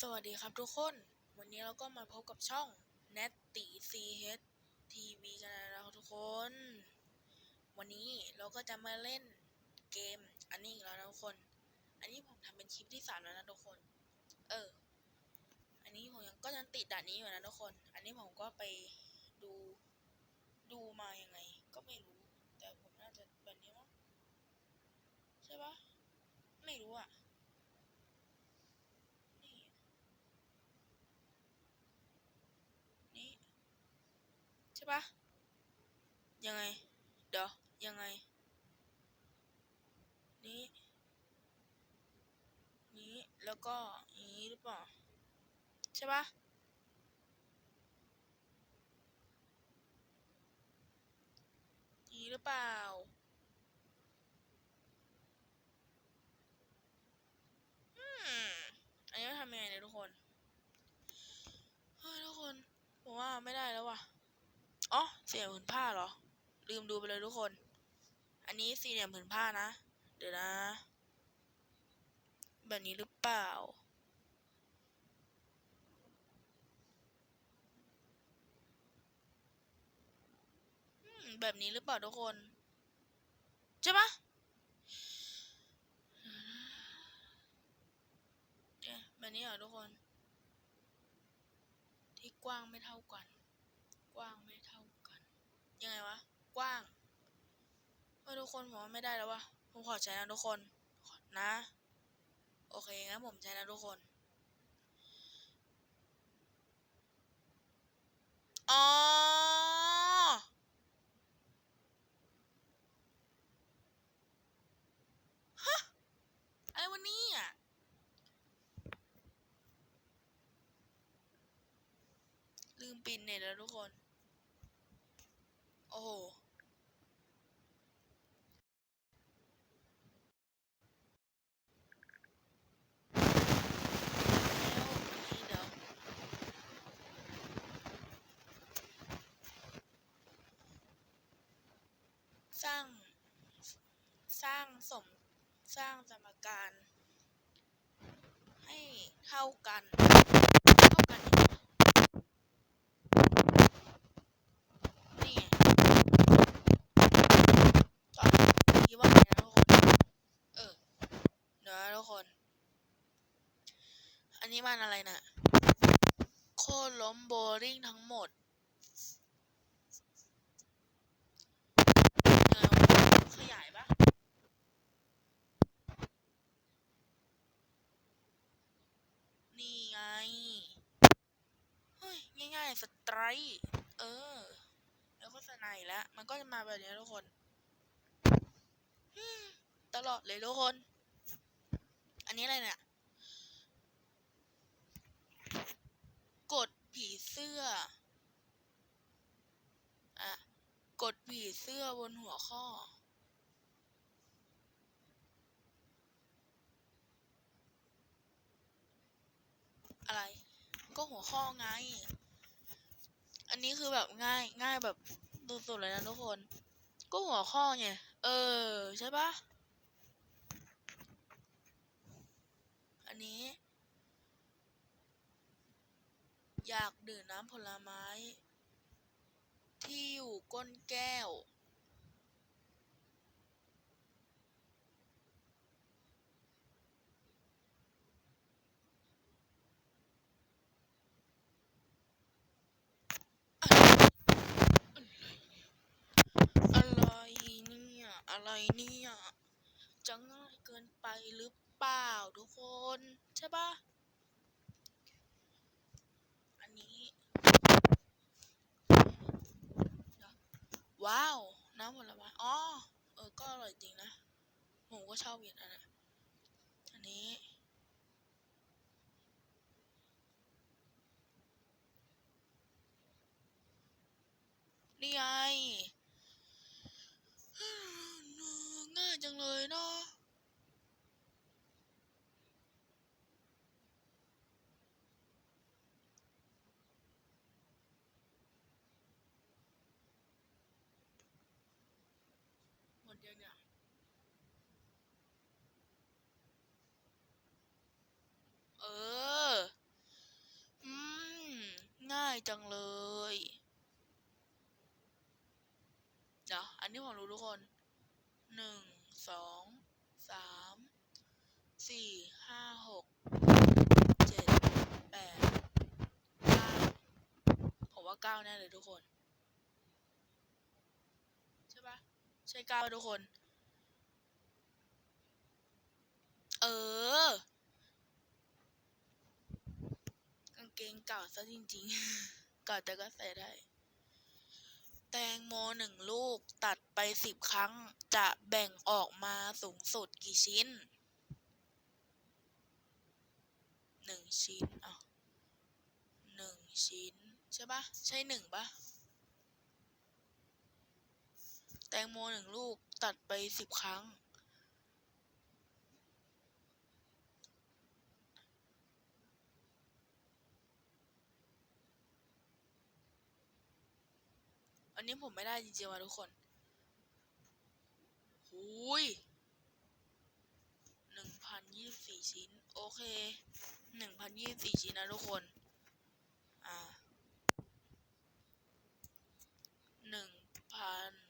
สวัสดีครับทุกคน วันนี้เราก็มาพบกับช่อง n e t t y CH TV กันแล้วนะทุกคน วันนี้เราก็จะมาเล่นเกม อันนี้อีกแล้วนะทุกคน อันนี้ผมทำเป็นคลิปที่สามแล้วนะทุกคน เออ อันนี้ผมยังก็ยังติดด่านนี้อยู่นะทุกคน อันนี้ผมก็ไปดูดูมายังไง ก็ไม่รู้ แต่ผมน่าจะแบบนี้มั้งใช่ปะไม่รู้อะ นี่ นี่ ใช่ปะยังไง เดี๋ยว ยังไง นี้ นี้แล้วก็อย่างนี้หรือเปล่า ใช่ปะอย่างนี้หรือเปล่าอืมอันนี้ทำยังไงเนี่ยทุกคนเฮ้ยทุกคนผมว่าไม่ได้แล้วว่ะ อ๋อสี่เหลี่ยมผืนผ้าเหรอ ลืมดูไปเลยทุกคน อันนี้สี่เหลี่ยมผืนผ้านะ เดี๋ยวนะ แบบนี้หรือเปล่า แบบนี้หรือเปล่าทุกคน ใช่ปะเนี่ยแบบนี้เหรอทุกคน ที่กว้างไม่เท่ากัน กว้างไม่ ยังไงวะ กว้างเออทุกคนผมว่าไม่ได้แล้ววะผมขอใช้นะทุกคนนะ โอเคงั้นผมใช้นะทุกคนอ๋อฮะอะไรวะเนี่ยลืมปินเน็ตแล้วทุกคน โอ้โหสร้าง สร้างสม สร้างสมการ ให้เท่ากัน เท่ากันไงตอนคิดว่าไงนะทุกคน เออ เดี๋ยวนะทุกคน อั นนี้มันอะไรนะโค่นล้มโบลิ่งทั้งหมดขยายปะนี่ไง เฮ้ย ง่ายๆ สไตร์เออ แล้วก็สไนแล้ว มันก็จะมาแบบนี้ทุกคน ตลอดเลยทุกคน อันนี้อะไรเนี่ย กดผี เสื้ออะกดผีเสื้อบนหัวข้อ อะไร ก็หัวข้อไง อันนี้คือแบบง่ายง่ายแบบสุดๆเลยนะทุกคน ก็หัวข้อไงเออ ใช่ปะอันนี้ อยากดื่มน้ำผลไม้ ที่อยู่ก้นแก้วอะไรเนี่ยอะไรเนี่ยจะง่ายเกินไปหรือเปล่าทุกคน ใช่ปะอันนี้ ว้าว น้ำผลไม้อ๋อเออ ก็อร่อยจริงนะ ผมก็ชอบกินอันนั้นอันนี้ นี่ไงง่ายจังเลยเนาะ หมดยังเนี่ยเออจังเลย เดี๋ยว อันนี้ผมรู้ทุกคน หนึ่ง สอง สาม สี่ ห้า หก เจ็ด แปดเก้าผมว่าเก้าแน่เลยทุกคน ใช่ปะ ใช่ก้าทุกคน เออกางเกงเก่าซะจริงๆเก่าแต่ก็ใส่ได้ แตงโมหนึ่งลูกตัดไปสิบครั้งจะแบ่งออกมาสูงสุดกี่ชิ้นหนึ่งชิ้นอะหนึ่งชิ้น ใช่ปะใช่หนึ่งปะแตงโมหนึ่งลูกตัดไปสิบครั้ง อันนี้ผมไม่ได้จริงๆว่ะทุกคนหุยหนึ่งพันยี่สิบสี่ชิ้น โอเคหนึ่งพันยี่สิบสี่ชิ้นนะทุกคน อ่าหนึ่งพัน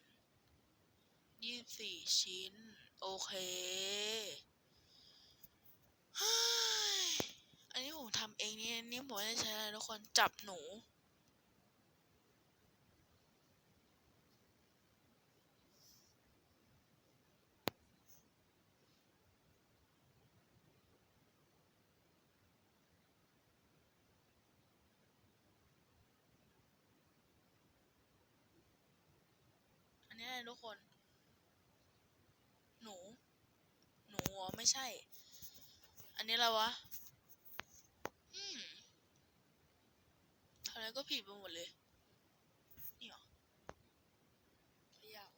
ยี่สิบสี่ชิ้น โอเคอันนี้ผมทำเองนี่นี่ผมไม่ได้ใช้อะไรทุกคนจับหนูอันนี้อะไรทุกคน หนูอ๋อ ไม่ใช่ อันนี้อะไรวะ อืมทำอะไรก็ผิดไปหมดเลย นี่เหรอยาว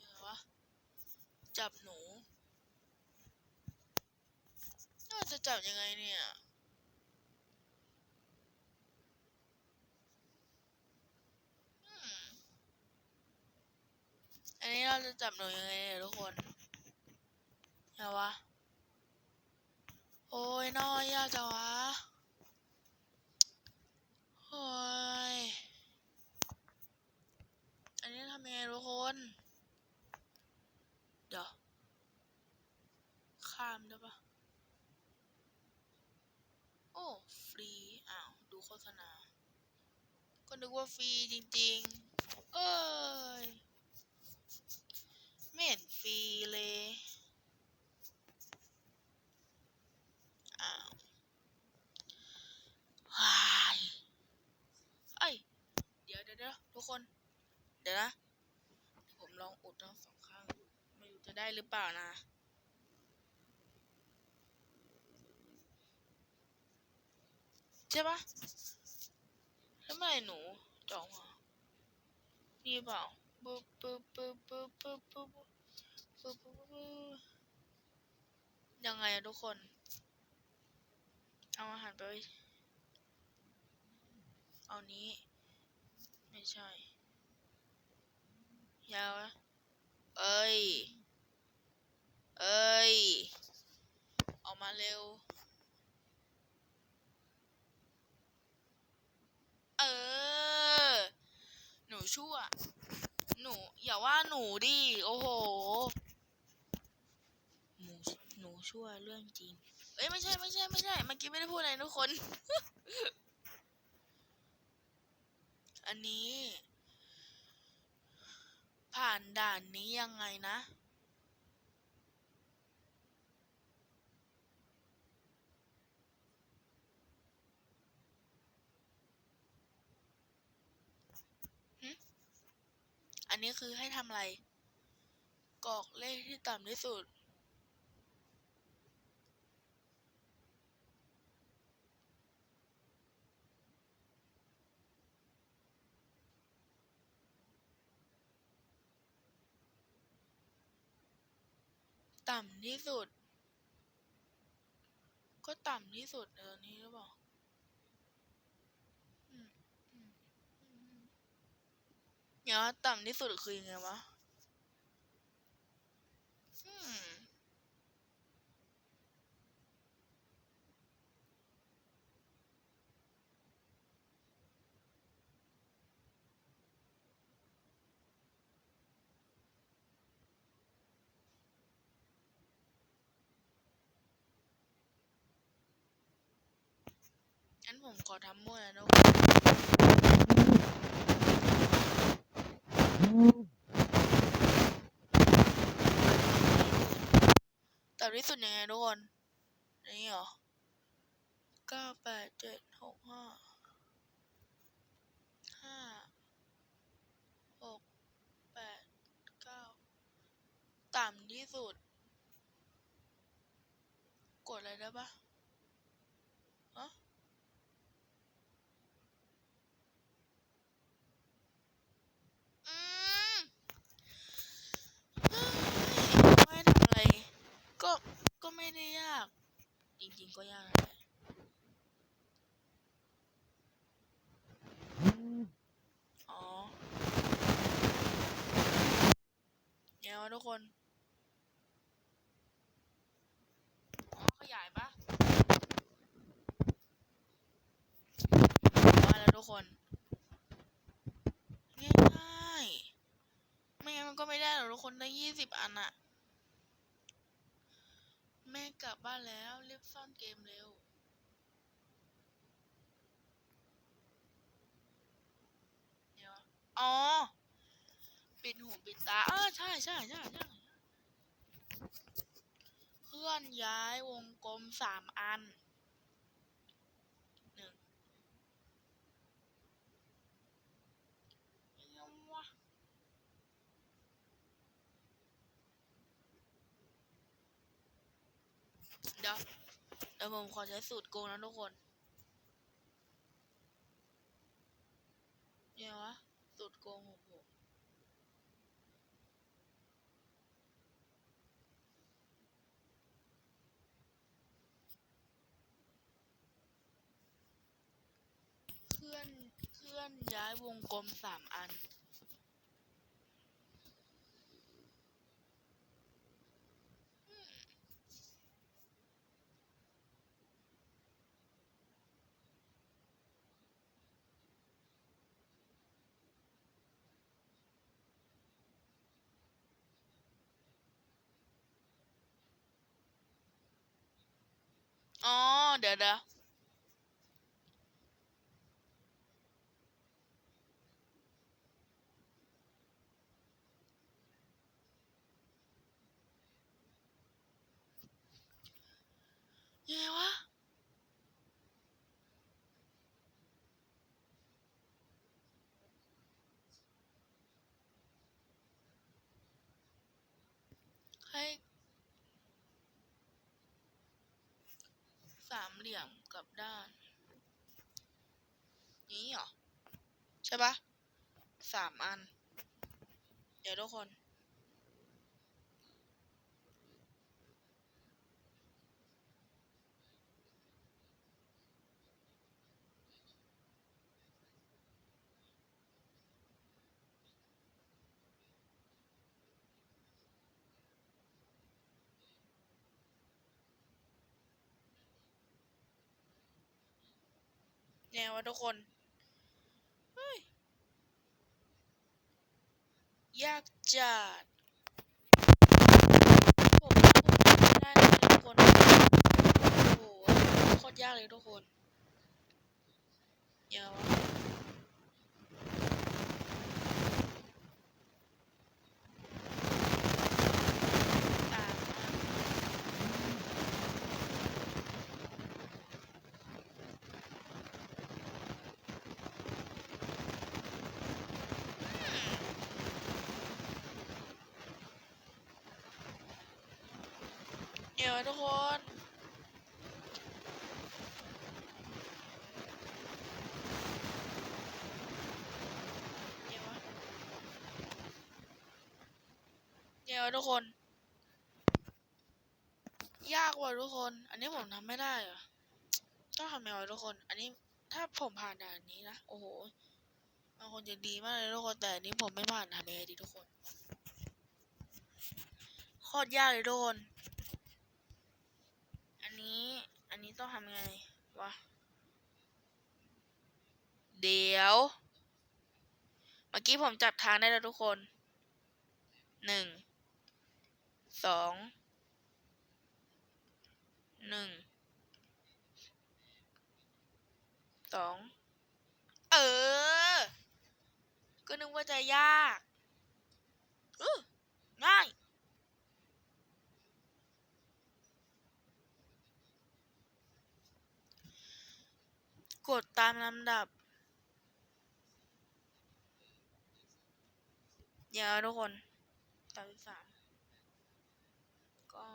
ยังไงวะ จับหนู น่าจะจับยังไงเนี่ย อืม อันนี้เราจะจับหนูยังไงเนี่ยทุกคนไงวะ โอ้ยน้อยยากจังวะ โอ้ย อันนี้ทำยังไงทุกคน เดี๋ยว ข้ามได้ปะโอ้ ฟรี อ้าว ดูโฆษณา ก็นึกว่าฟรีจริง ๆ เอ้ย ไม่เห็นฟรีเลยอ้าววายเอ้ย เดี๋ยวเดี๋ยวทุกคน เดี๋ยวนะ ผมลองอุดทั้งสองข้าง ไม่รู้จะได้หรือเปล่านะใช่ปะแล้วทำไมหนูจองอะนี่เปล่าปึ๊บปึ๊บปึ๊บปึ๊บปึ๊บปึ๊บ ปึ๊บปึ๊บปึ๊บยังไงอะทุกคน เอาอาหารไป เอานี้ ไม่ใช่ ยาวอะเอ้ย เอ้ย ออกมาเร็ว เออ หนูชั่ว หนู อย่าว่าหนูดิ โอ้โห ชั่วเรื่องจริง เอ้ยไม่ใช่ไม่ใช่ไม่ใช่เมื่อกี้ไม่ได้พูดอะไรทุกคน อันนี้ ผ่านด่านนี้ยังไงนะ อันนี้คือให้ทำอะไรกรอกเลขที่ต่ำที่สุด ต่ำที่สุด ก็ต่ำที่สุดเออนี้หรือเปล่าเดี๋ยวนะต่ำที่สุดคือยังไงวะอืม ผมขอทำมั่วนะทุกคนต่ำที่สุดยังไงทุกคน นี่เหรอเก้าแปดเจ็ดหกห้าห้าหกแปดเก้าต่ำที่สุด กดอะไรได้ปะฮะอืมเฮ้ยไม่ทำอะไร ก็ ก็ไม่ได้ยาก จริงๆก็ยากนั่นแหละอ๋อเดี๋ยวทุ กคนอ๋อขยายปะว่าแล้วทุกคนง่ายๆไม่งั้นมันก็ไม่ได้หรอกทุกคนได้ยี่สิบอันอะแม่กลับบ้านแล้วรีบซ่อนเกมเร็วเดี๋ยวอ๋อ ปิดหูปิดตาเออใช่ใช่ใช่ใช่เคลื่อนย้ายวงกลมสามอันหนึ่งเอี้ยวะเดี๋ยวเดี๋ยวผมขอใช้สูตรโกงนะทุกคนเนี่ยวะสูตรโกงของผม เคลื่อนเค ลื่อนย้ายวงกลมสามอันอ๋อเดี๋ยวเดี๋ยว ยังไงวะให้ สามเหลี่ยมกับด้าน นี้เหรอ ใช่ปะสามอัน เดี๋ยวทุกคน แนวะทุกคน เฮ้ย ยากจัดผมไม่ได้เลยทุกคน โอ้โหโคตรยากเลยทุกคน เดี๋ยว เดี๋ยวทุกคนเดี๋ยวทุกคน ยากว่ะทุกคน อันนี้ผมทำไม่ได้เหรอต้องทำยังไงทุกคน อันนี้ถ้าผมผ่านด่านนี้นะ โอ้โหมันคงจะดีมากเลยทุกคน แต่อันนี้ผมไม่ผ่านทำยังไงดีทุกคน โคตรยากเลยทุกคน อันนี้ อันนี้ ต้องทำยังไงวะ เดี๋ยว เมื่อกี้ผมจับทางได้แล้วทุกคน หนึ่ง สอง หนึ่ง สอง เออ ก็นึกว่าจะยากเออง่าย กดตามลำดับ เดี๋ยวทุกคนตามที่สามก็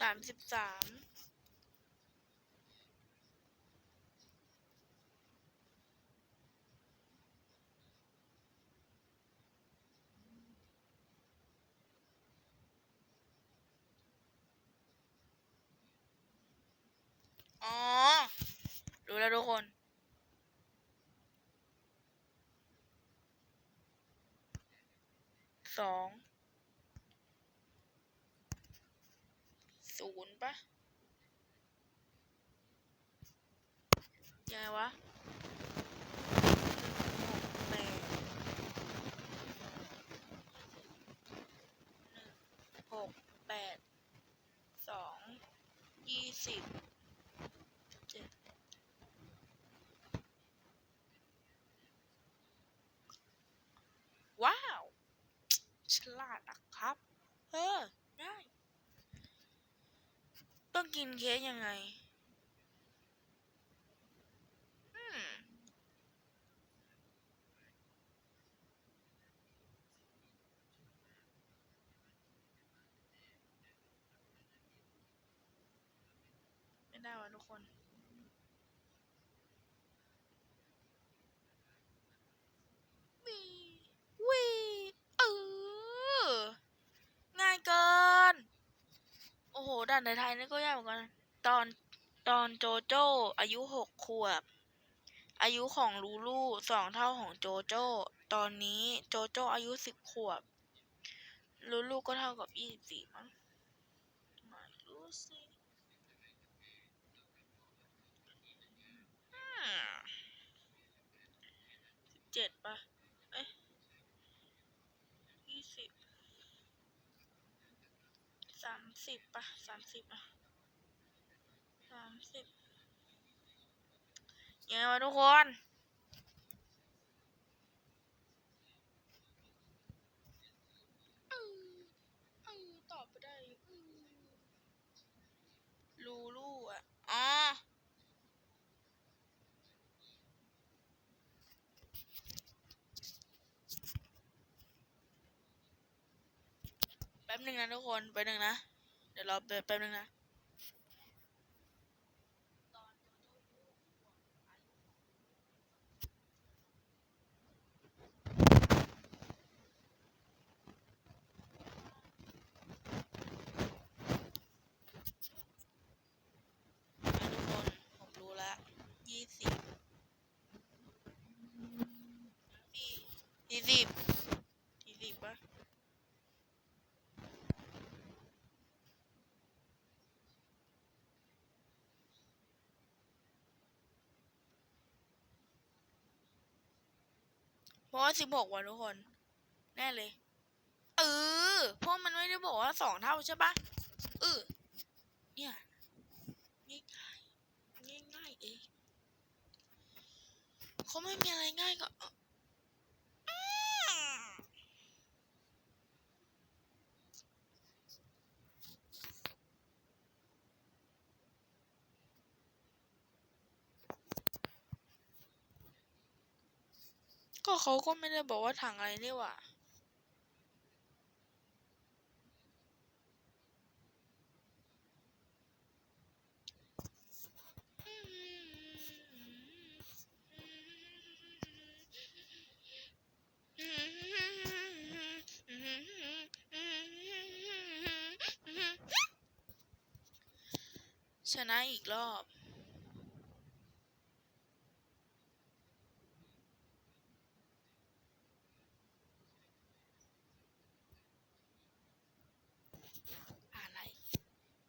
สามสิบสามอ๋อ รู้แล้วทุกคนสอง ศูนย์ปะยังไงวะหกแปดหนึ่งหกแปดสองยี่สิบเจ็ดว้าว ฉลาดนะครับ เออง่าย ต้อง กินเค้กยังไง อืม ไม่ได้วะทุกคน วีวีเออ ง่ายเกิน โอ้โห ด่านในไทยนี่ก็ยากเหมือนกัน ตอนตอนโจโจ้อายุหกขวบ อายุของลูลูสองเท่าของโจโจ้ ตอนนี้โจโจ้อายุสิบขวบ ลูลูก็เท่ากับยี่สิบสี่มั้งไม่รู้สิบเจ็ดปะเอ๊ะยี่สิบ สามสิบปะสามสิบอะสามสิบยังไงวะทุกคนเออเออตอบไปได้อืมลูลูอะอ๋อแป๊บหนึ่งนะทุกคนแป๊บหนึ่งนะ เดี๋ยวรอแป๊บหนึ่งนะทุกคนผมรู้ละยี่สิบยี่สิบยี่สิบปะ เพราะว่าสิบหกว่ะทุกคน แน่เลย เออเพราะมันไม่ได้บอกว่าสองเท่าใช่ปะเออเนี่ยง่ายง่ายง่ายเองเขาไม่มีอะไรง่ายก็อืม ก็เขาก็ไม่ได้บอกว่าถังอะไรนี่หว่าชนะอีกรอบ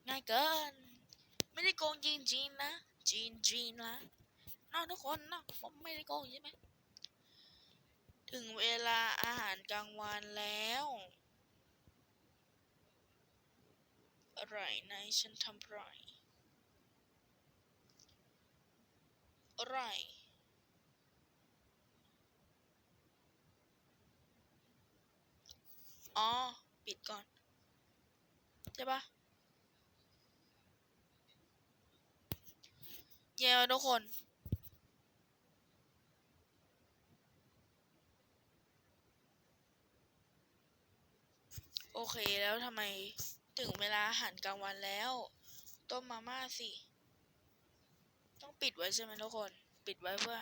อ เกิน ไม่ได้โกงจริงๆนะจีนจีนนะน้องทุกคนนะผมไม่ได้โกงใช่ไหมถึงเวลาอาหารกลางวันแล้วอะไรนายฉันทำไรอะไรอ๋อ ปิดก่อน ใช่ปะ เย้ทุกคนโอเคแล้วทำไมถึงเวลาอาหารกลางวันแล้ว ต้มมาม่าสิ ต้องปิดไว้ใช่ไหมทุกคน ปิดไว้เพื่อ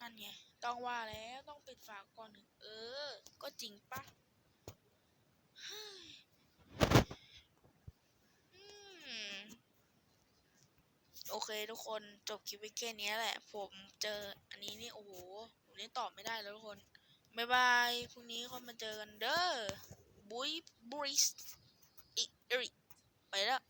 นั่นไง ต้องว่าแล้วต้องปิดฝาก่อนถึงเออ ก็จริงปะเฮ้ยอืม โอเคทุกคนจบคลิปไว้แค่นี้แหละ ผมเจออันนี้นี่โอ้โหผมนี่ตอบไม่ได้แล้วทุกคนบ๊ายบายพรุ่งนี้ค่อยมาเจอกันเด้อบุยบริสอีกอีกไปแล้ว